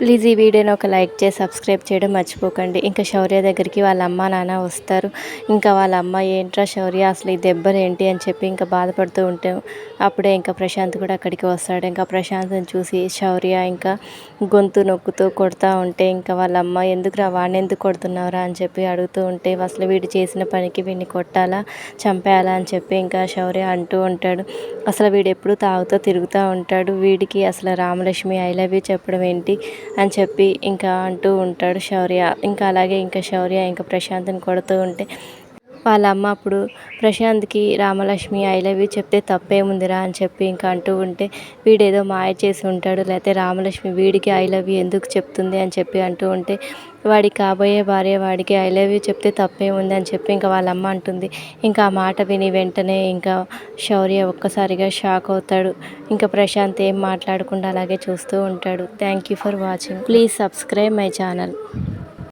Please ఈ వీడియోని ఒక లైక్ చేసి సబ్స్క్రైబ్ చేయడం మర్చిపోకండి. ఇంకా శౌర్య దగ్గరికి వాళ్ళ అమ్మ నాన్న వస్తారు. ఇంకా వాళ్ళ అమ్మ ఏంట్రా శౌర్య అసలు ఈ దెబ్బలు ఏంటి? అని చెప్పి ఇంకా బాధపడుతూ ఉంటే అప్పుడే ఇంకా ప్రశాంత్ కూడా అక్కడికి వస్తాడు. ఇంకా ప్రశాంత్ని చూసి శౌర్య ఇంకా గొంతు నొక్కుతూ కొడతా ఉంటే ఇంకా వాళ్ళ అమ్మ ఎందుకురా వాడిని ఎందుకు కొడుతున్నావురా? అని చెప్పి అడుగుతూ ఉంటే అసలు వీడు చేసిన పనికి వీడిని కొట్టాలా చంపేయాలా? అని చెప్పి ఇంకా శౌర్య అంటూ ఉంటాడు. అసలు వీడు ఎప్పుడు తాగుతూ తిరుగుతూ ఉంటాడు. వీడికి అసలు రామలక్ష్మి ఐ లవ్ యూ చెప్పడం ఏంటి? అని చెప్పి ఇంకా అంటూ ఉంటాడు శౌర్య. ఇంకా అలాగే ఇంకా శౌర్య ఇంకా ప్రశాంత్ని కొడుతూ ఉంటే వాళ్ళ అమ్మ అప్పుడు ప్రశాంత్కి రామలక్ష్మి ఐ లవ్ యూ చెప్తే తప్పేముందిరా అని చెప్పి ఇంకా అంటూ ఉంటే వీడేదో మాయ చేసి ఉంటాడు. లేకపోతే రామలక్ష్మి వీడికి ఐ లవ్ యూ ఎందుకు చెప్తుంది? అని చెప్పి అంటూ ఉంటే వాడికి కాబోయే భార్య వాడికి ఐ లవ్ యూ చెప్తే తప్పేముంది అని చెప్పి ఇంకా వాళ్ళ అమ్మ అంటుంది. ఇంకా ఆ మాట విని వెంటనే ఇంకా శౌర్య ఒక్కసారిగా షాక్ అవుతాడు. ఇంకా ప్రశాంత్ ఏం మాట్లాడకుండా అలాగే చూస్తూ ఉంటాడు. Thank you for watching please subscribe my channel